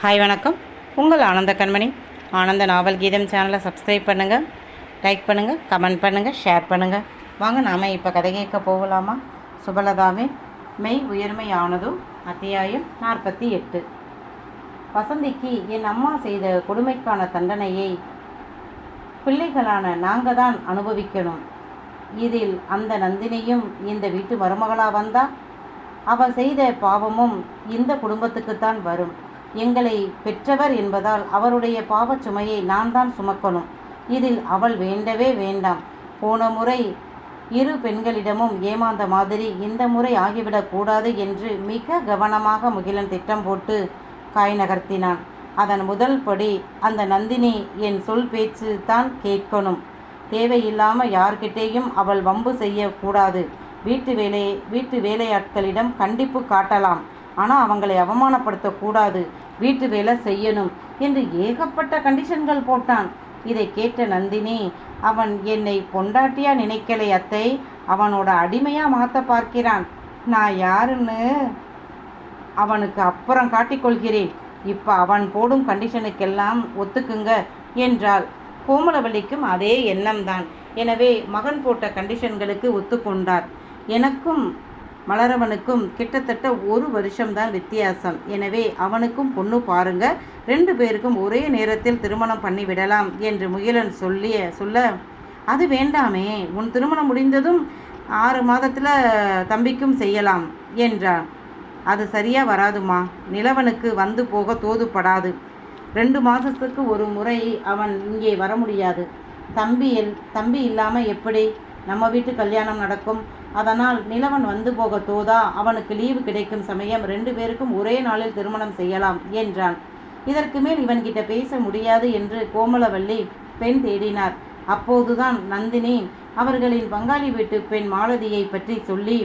Hi வணக்கம். உங்கள் ஆனந்த கண்மணி. ஆனந்த நாவல் கீதம் சேனலை சப்ஸ்கிரைப் பண்ணுங்கள் லைக் பண்ணுங்கள் கமெண்ட் பண்ணுங்கள் ஷேர் பண்ணுங்கள் வாங்க நாம் இப்போ கதை கேட்க போகலாமா? சுபலதாவே மெய் உயர்மையானதும் அத்தியாயம் நாற்பத்தி எட்டு. வசந்திக்கு என் அம்மா செய்த கொடுமைக்கான தண்டனையை பிள்ளைகளான நாங்கள் தான் அனுபவிக்கணும். இதில் அந்த நந்தினியும் இந்த வீட்டு மருமகளாக வந்தா? அவள் செய்த பாவமும் இந்த குடும்பத்துக்குத்தான் வரும். எங்களை பெற்றவர் என்பதால் அவருடைய பாவச் சுமையை நான் தான் சுமக்கணும். இதில் அவள் வேண்டவே வேண்டாம். போன முறை இரு பெண்களிடமும் ஏமாந்த மாதிரி இந்த முறை ஆகிவிடக்கூடாது என்று மிக கவனமாக முகிலன் திட்டம் போட்டு காய் நகர்த்தினான். அதன் முதல் படி அந்த நந்தினி என் சொல் பேச்சு தான் கேட்கணும். தேவையில்லாமல் யார்கிட்டேயும் அவள் வம்பு செய்யக்கூடாது. வீட்டு வேலை வீட்டு வேலையாட்களிடம் கண்டிப்பு காட்டலாம். ஆனால் அவங்களை அவமானப்படுத்தக்கூடாது வீட்டு வேலை செய்யணும் என்று ஏகப்பட்ட கண்டிஷன்கள் போட்டான். இதை கேட்ட நந்தினி அவன் என்னை பொண்டாட்டியா நினைக்கலை அத்தை. அவனோட அடிமையா மாற்ற பார்க்கிறான். நான் யாருன்னு அவனுக்கு அப்புறம் காட்டிக்கொள்கிறேன் இப்போ அவன் போடும் கண்டிஷனுக்கெல்லாம் ஒத்துக்குங்க என்றாள். கோமலவள்ளிக்கும் அதே எண்ணம்தான். எனவே மகன் போட்ட கண்டிஷன்களுக்கு ஒத்துக்கொண்டார். எனக்கும் மலரவனுக்கும் கிட்டத்தட்ட ஒரு வருஷம்தான் வித்தியாசம். எனவே அவனுக்கும் பொண்ணு பாருங்க. ரெண்டு பேருக்கும் ஒரே நேரத்தில் திருமணம் பண்ணி விடலாம் என்று முகிலன் சொல்லிய சொல்ல அது வேண்டாமே உன் திருமணம் முடிந்ததும் ஆறு மாதத்தில் தம்பிக்கும் செய்யலாம் என்றான். அது சரியாக வராதுமா? நிலவனுக்கு வந்து போக தோதுப்படாது. ரெண்டு மாதத்துக்கு ஒரு முறை அவன் இங்கே வர முடியாது. தம்பி எல் தம்பி இல்லாமல் எப்படி? நம்ம வீட்டு கல்யாணம் நடக்கும். அதனால் நிலவன் வந்து போக தோதா அவனுக்கு லீவு கிடைக்கும் சமயம் ரெண்டு பேருக்கும் ஒரே நாளில் திருமணம் செய்யலாம் என்றான். இதற்கு மேல் இவன்கிட்ட பேச முடியாது என்று கோமலவல்லி பெண் தேடினார். அப்போதுதான் நந்தினி அவர்களின் பங்காளி வீட்டு பெண் மாலதியை பற்றி சொல்லி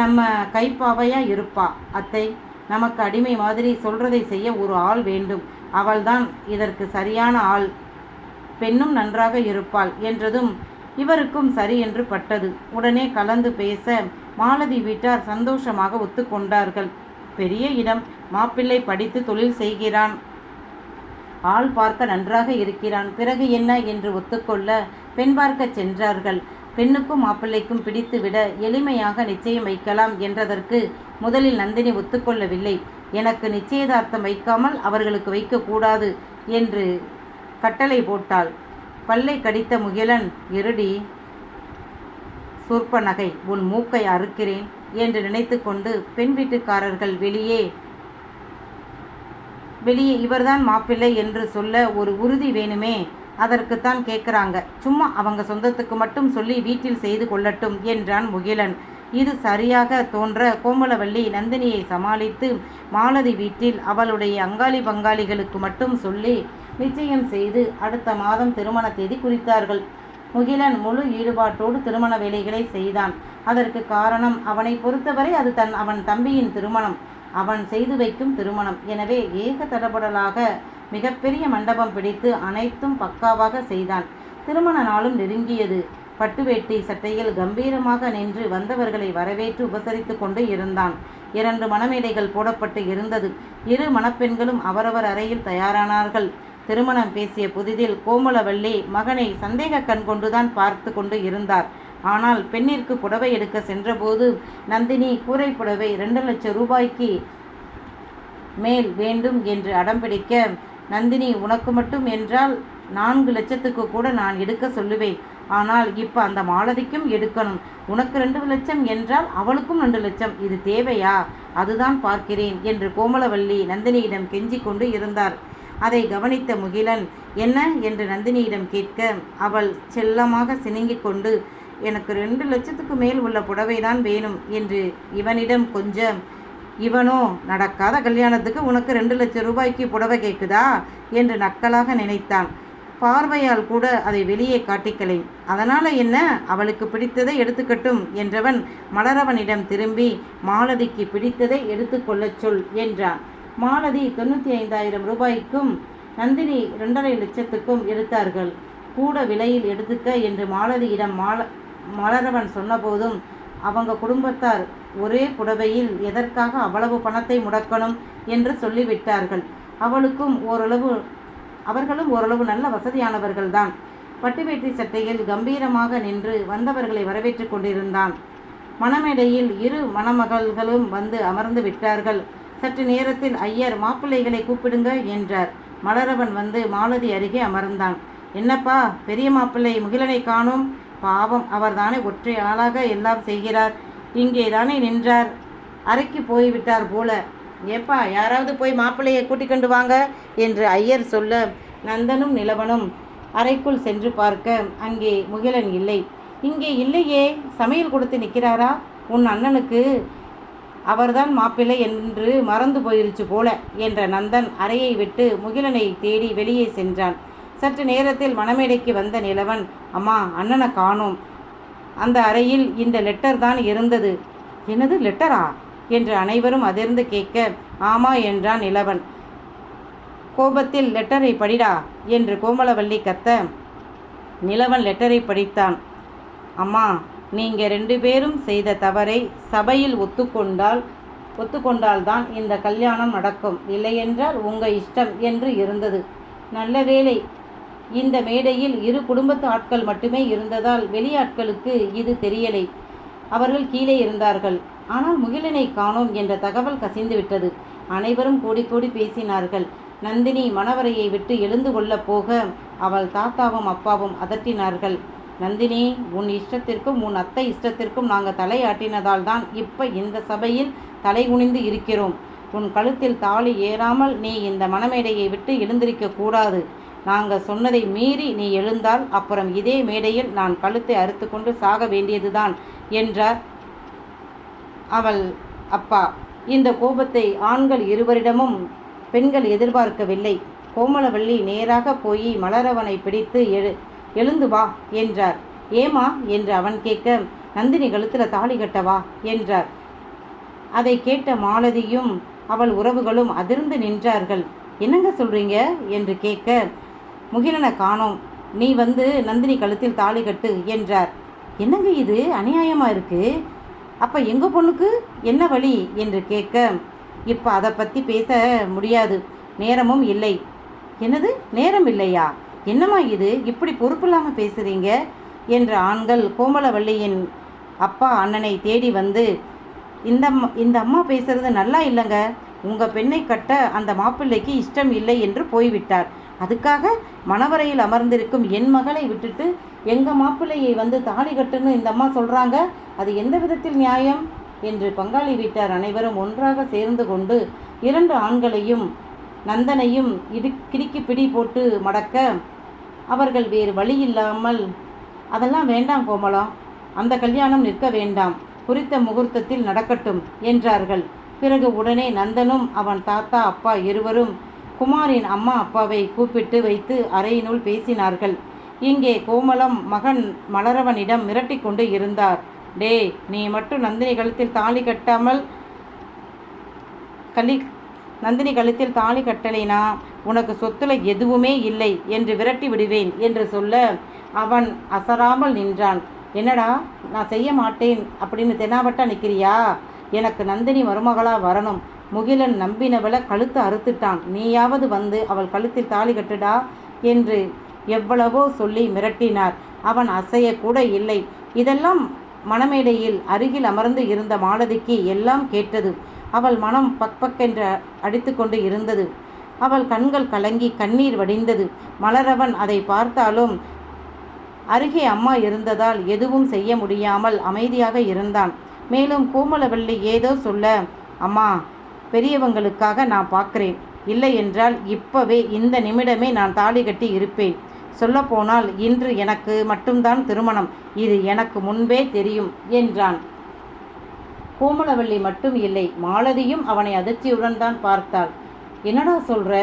நம்ம கைப்பாவையா இருப்பா அத்தை? நமக்கு அடிமை மாதிரி சொல்றதை செய்ய ஒரு ஆள் வேண்டும். அவள்தான் இதற்கு சரியான ஆள். பெண்ணும் நன்றாக இருப்பாள் என்றதும் இவருக்கும் சரி என்று பட்டது. உடனே கலந்து பேச மாலதி வீட்டார் சந்தோஷமாக ஒத்துக்கொண்டார்கள். பெரிய இடம். மாப்பிள்ளை படித்து தொழில் செய்கிறான். ஆள் பார்க்க நன்றாக இருக்கிறான். பிறகு என்ன என்று ஒத்துக்கொள்ள பெண் பார்க்க சென்றார்கள். பெண்ணுக்கும் மாப்பிள்ளைக்கும் பிடித்துவிட எளிமையாக நிச்சயம் வைக்கலாம் என்றதற்கு முதலில் நந்தினி ஒத்துக்கொள்ளவில்லை. எனக்கு நிச்சயதார்த்தம் வைக்காமல் அவர்களுக்கு வைக்கக்கூடாது என்று கட்டளை போட்டாள். பல்லை கடித்த முகிலன் இருடி சூர்ப்பநகை உன் மூக்கை அறுக்கிறேன் என்று நினைத்து கொண்டு பெண் வீட்டுக்காரர்கள் வெளியே வெளியே இவர்தான் மாப்பிள்ளை என்று சொல்ல ஒரு உறுதி வேணுமே? அதற்குத்தான் கேட்குறாங்க. சும்மா அவங்க சொந்தத்துக்கு மட்டும் சொல்லி வீட்டில் செய்து கொள்ளட்டும் என்றான் முகிலன் இது சரியாக தோன்ற கோமலவள்ளி நந்தினியை சமாளித்து மாலதி வீட்டில் அவளுடைய அங்காளி பங்காளிகளுக்கு மட்டும் சொல்லி நிச்சயம் செய்து அடுத்த மாதம் திருமண தேதி குறித்தார்கள். முகிலன் முழு ஈடுபாட்டோடு திருமண வேலைகளை செய்தான். அதற்கு காரணம் அவனை பொறுத்தவரை அது தன் அவன் தம்பியின் திருமணம். அவன் செய்து வைக்கும் திருமணம். எனவே ஏக தடபடலாக மிகப்பெரிய மண்டபம் பிடித்து அனைத்தும் பக்காவாக செய்தான். திருமண நாளும் நெருங்கியது. பட்டுவேட்டி சட்டையில் கம்பீரமாக நின்று வந்தவர்களை வரவேற்று உபசரித்து கொண்டு இருந்தான். இரண்டு மணமேடைகள் போடப்பட்டு இருந்தது. இரு மணப்பெண்களும் அவரவர் அறையில் தயாரானார்கள். திருமணம் பேசிய புதிதில் கோமலவல்லி மகனை சந்தேக கண் கொண்டுதான் பார்த்து கொண்டு இருந்தார். ஆனால் பெண்ணிற்கு புடவை எடுக்க சென்றபோது நந்தினி கூரை புடவை ரெண்டு லட்சம் ரூபாய்க்கு மேல் வேண்டும் என்று அடம்பிடிக்க நந்தினி உனக்கு மட்டும் என்றால் நான்கு லட்சத்துக்கு கூட நான் எடுக்க சொல்லுவேன். ஆனால் இப்போ அந்த மாலதிக்கும் எடுக்கணும். உனக்கு ரெண்டு லட்சம் என்றால் அவளுக்கும் ரெண்டு லட்சம். இது தேவையா? அதுதான் பார்க்கிறேன் என்று கோமலவல்லி நந்தினியிடம் கெஞ்சிக்கொண்டு இருந்தார். அதை கவனித்த முகிலன் என்ன? என்று நந்தினியிடம் கேட்க அவள் செல்லமாக சினுங்கிக் கொண்டு எனக்கு ரெண்டு லட்சத்துக்கு மேல் உள்ள புடவைதான் வேணும் என்று இவனிடம் கொஞ்சம் இவனோ நடக்காத கல்யாணத்துக்கு உனக்கு ரெண்டு லட்சம் ரூபாய்க்கு புடவை கேட்குதா? என்று நக்கலாக நினைத்தான். பார்வையால் கூட அதை வெளியே காட்டிக்கலை அதனால் என்ன? அவளுக்கு பிடித்ததை எடுத்துக்கட்டும் என்றவன் மலரவனிடம் திரும்பி மாலதிக்கு பிடித்ததை எடுத்துக்கொள்ளச் சொல் என்றான். மாலதி தொண்ணூற்றி ஐந்தாயிரம் ரூபாய்க்கும் நந்தினி ரெண்டரை லட்சத்துக்கும் எடுத்தார்கள். கூட விலையில் எடுத்துக்க என்று மாலதியிடம் மால மலரவன் சொன்னபோதும் அவங்க குடும்பத்தார் ஒரே புடவையில் எதற்காக அவ்வளவு பணத்தை முடக்கணும்? என்று சொல்லிவிட்டார்கள். அவளுக்கும் ஓரளவு அவர்களும் ஓரளவு நல்ல வசதியானவர்கள்தான். பட்டு வேட்டி சட்டையில் கம்பீரமாக நின்று வந்தவர்களை வரவேற்று கொண்டிருந்தான். மணமேடையில் இரு மணமகள்களும் வந்து அமர்ந்து விட்டார்கள். சற்று நேரத்தில் ஐயர் மாப்பிள்ளைகளை கூப்பிடுங்க என்றார். மலரவன் வந்து மாலதி அருகே அமர்ந்தான். என்னப்பா பெரிய மாப்பிள்ளை முகிலனை காணோம். பாவம் அவர்தானே ஒற்றை ஆளாக எல்லாம் செய்கிறார். இங்கே தானே நின்றார். அறைக்கு போய்விட்டார் போல. ஏப்பா யாராவது போய் மாப்பிள்ளையை கூட்டிக் கொண்டு வாங்க என்று ஐயர் சொல்ல நந்தனும் நிலவனும் அறைக்குள் சென்று பார்க்க அங்கே முகிலன் இல்லை. இங்கே இல்லையே. சமையல் கொடுத்து நிற்கிறாரா? உன் அண்ணனுக்கு அவர்தான் மாப்பிள்ளை என்று மறந்து போயிருச்சு போல என்ற நந்தன் அறையை விட்டு முகிலனை தேடி வெளியே சென்றான். சற்று நேரத்தில் மணமேடைக்கு வந்த நிலவன் அம்மா அண்ணனை காணோம். அந்த அறையில் இந்த லெட்டர் தான் இருந்தது. என்னது லெட்டரா என்று அனைவரும் அதிர்ந்து கேட்க ஆமா என்றான் நிலவன். கோபத்தில் லெட்டரை படிடா என்று கோமலவல்லி கத்த நிலவன் லெட்டரை படித்தான். அம்மா நீங்கள் ரெண்டு பேரும் செய்த தவறை சபையில் ஒத்துக்கொண்டால் ஒத்துக்கொண்டால்தான் இந்த கல்யாணம் நடக்கும். இல்லையென்றால் உங்கள் இஷ்டம் என்று இருந்தது. நல்ல வேளை இந்த மேடையில் இரு குடும்பத்து ஆட்கள் மட்டுமே இருந்ததால் வெளியாட்களுக்கு இது தெரியலை. அவர்கள் கீழே இருந்தார்கள். ஆனால் முகிலனை காணோம் என்ற தகவல் கசிந்துவிட்டது அனைவரும் கூடி கூடி பேசினார்கள். நந்தினி மணவரையை விட்டு எழுந்து கொள்ளப் போக அவள் தாத்தாவும் அப்பாவும் அதட்டினார்கள். நந்தினி உன் இஷ்டத்திற்கும் உன் அத்தை இஷ்டத்திற்கும் நாங்கள் தலையாட்டினதால் தான் இப்போ இந்த சபையில் தலை குனிந்து இருக்கிறோம். உன் கழுத்தில் தாலி ஏறாமல் நீ இந்த மணமேடையை விட்டு எழுந்திருக்க கூடாது. நாங்கள் சொன்னதை மீறி நீ எழுந்தால் அப்புறம் இதே மேடையில் நான் கழுத்தை அறுத்து கொண்டு சாக வேண்டியதுதான் என்றார் அவள் அப்பா. இந்த கோபத்தை ஆண்கள் இருவரிடமும் பெண்கள் எதிர்பார்க்கவில்லை. கோமலவள்ளி நேராக போய் மலரவனை பிடித்து எழு எழுந்து வா என்றார். ஏமா என்று அவன் கேட்க நந்தினி கழுத்தில் தாலி கட்டவா என்றார். அதை கேட்ட மாலதியும் அவள் உறவுகளும் அதிர்ந்து நின்றார்கள். என்னங்க சொல்றீங்க? என்று கேட்க முகிலனை காணோம். நீ வந்து நந்தினி கழுத்தில் தாலி கட்டு என்றார். என்னங்க இது? அநியாயமாக இருக்கு? அப்போ எங்கள் பொண்ணுக்கு? என்ன வழி? என்று கேட்க இப்போ அதை பற்றி பேச முடியாது. நேரமும் இல்லை. என்னது? நேரம் இல்லையா? என்னம்மா இது? இப்படி பொறுப்பில்லாமல் பேசுகிறீங்க என்ற ஆண்கள் கோமலவள்ளியின் அப்பா அண்ணனை தேடி வந்து இந்த இந்த அம்மா பேசுறது நல்லா இல்லைங்க. உங்கள் பெண்ணை கட்ட அந்த மாப்பிள்ளைக்கு இஷ்டம் இல்லை என்று போய்விட்டார். அதுக்காக மணவரையில் அமர்ந்திருக்கும் என் மகளை விட்டுட்டு எங்கள் மாப்பிள்ளையை வந்து தாலி கட்டுன்னு இந்த அம்மா சொல்கிறாங்க அது எந்த விதத்தில் நியாயம்? என்று பங்காளி வீட்டார் அனைவரும் ஒன்றாக சேர்ந்து கொண்டு இரண்டு ஆண்களையும் நந்தனையும் இடு கிடுக்கி பிடி போட்டு மடக்க அவர்கள் வேறு வழி இல்லாமல் அதெல்லாம் வேண்டாம் கோமலம் அந்த கல்யாணம் நிற்க வேண்டாம் குறித்த முகூர்த்தத்தில் நடக்கட்டும் என்றார்கள். பிறகு உடனே நந்தனும் அவன் தாத்தா அப்பா இருவரும் குமாரின் அம்மா அப்பாவை கூப்பிட்டு வைத்து அறையினுள் பேசினார்கள். இங்கே கோமலம் மகன் மலரவனிடம் மிரட்டி கொண்டு இருந்தார். டேய் நீ மட்டும் நந்தினி கழுத்தில் தாலி கட்டாமல் கலி நந்தினி கழுத்தில் தாலி கட்டலைனா உனக்கு சொத்துல எதுவுமே இல்லை என்று விரட்டி விடுவேன் என்று சொல்ல அவன் அசராமல் நின்றான். என்னடா நான் செய்ய மாட்டேன் அப்படின்னு தெனாவட்டா நிற்கிறியா எனக்கு நந்தினி மருமகளா வரணும் முகிலன் நம்பினவளை கழுத்து அறுத்துட்டான். நீயாவது வந்து அவள் கழுத்தில் தாலி கட்டுடா என்று எவ்வளவோ சொல்லி மிரட்டினார். அவன் அசையக்கூட இல்லை. இதெல்லாம் மணமேடையில் அருகில் அமர்ந்து இருந்த மாலதிக்கு எல்லாம் கேட்டது. அவள் மனம் பக்பக்கென்று அடித்துக்கொண்டு இருந்தது. அவள் கண்கள் கலங்கி கண்ணீர் வடிந்தது. மலரவன் அதை பார்த்தாலும் அருகே அம்மா இருந்ததால் எதுவும் செய்ய முடியாமல் அமைதியாக இருந்தான். மேலும் கோமலவள்ளி ஏதோ சொல்ல அம்மா பெரியவங்களுக்காக நான் பார்க்கிறேன். இல்லை என்றால் இப்பவே இந்த நிமிடமே நான் தாலி கட்டி இருப்பேன். சொல்லப்போனால் இன்று எனக்கு மட்டும்தான் திருமணம். இது எனக்கு முன்பே தெரியும் என்றான். கோமலவள்ளி மட்டும் இல்லை மாலதியும் அவனை அதிர்ச்சியுடன் தான் பார்த்தாள். என்னடா சொல்ற?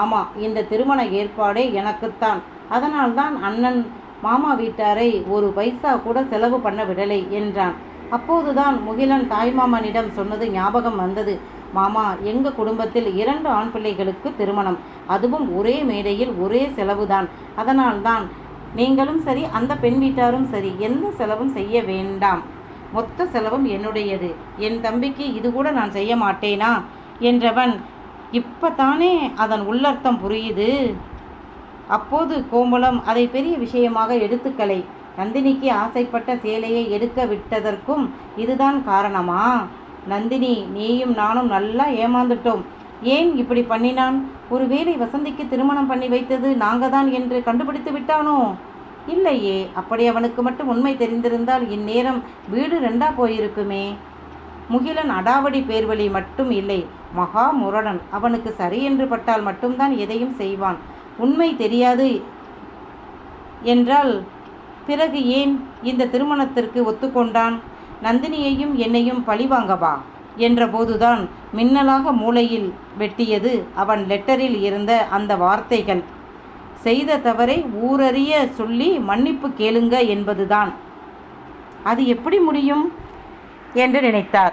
ஆமா இந்த திருமண ஏற்பாடே எனக்குத்தான். அதனால்தான் அண்ணன் மாமா வீட்டாரை ஒரு பைசா கூட செலவு பண்ண விடலை என்றான். அப்போதுதான் முகிலன் தாய்மாமனிடம் சொன்னது ஞாபகம் வந்தது. மாமா எங்க குடும்பத்தில் இரண்டு ஆண் பிள்ளைகளுக்கு திருமணம். அதுவும் ஒரே மேடையில் ஒரே செலவுதான். அதனால்தான் நீங்களும் சரி அந்த பெண் வீட்டாரும் சரி எந்த செலவும் செய்ய வேண்டாம். மொத்த செலவும் என்னுடையது. என் தம்பிக்கு இது கூட நான் செய்ய மாட்டேனா? என்றவன் இப்போ தானே அதன் உள்ளர்த்தம் புரியுது? அப்போது கோமலம் அதை பெரிய விஷயமாக எடுத்துக்கலை. நந்தினிக்கு ஆசைப்பட்ட சேலையை எடுக்க விட்டதற்கும் இதுதான் காரணமா? நந்தினி நீயும் நானும் நல்லா ஏமாந்துட்டோம். ஏன் இப்படி பண்ணினான்? ஒருவேளை வசந்திக்கு திருமணம் பண்ணி வைத்தது நாங்கள் தான் என்று கண்டுபிடித்து விட்டானோ? இல்லையே அப்படி அவனுக்கு மட்டும் உண்மை தெரிந்திருந்தால் இந்நேரம் வீடு ரெண்டா போயிருக்குமே. முகிலன் அடாவடி பேர்வழி மட்டும் இல்லை மகா முரடன் அவனுக்கு சரி என்று பட்டால் மட்டும்தான் எதையும் செய்வான். உண்மை தெரியாது என்றால் பிறகு ஏன் இந்த திருமணத்திற்கு ஒத்துக்கொண்டான்? நந்தினியையும் என்னையும் பழிவாங்கவா என்றபோதுதான் மின்னலாக மூளையில் வெட்டியது அவன் லெட்டரில் இருந்த அந்த வார்த்தைகள். செய்த தவறை ஊரறிய சொல்லி மன்னிப்பு கேளுங்க என்பதுதான். அது எப்படி முடியும்? என்று நினைத்தார்.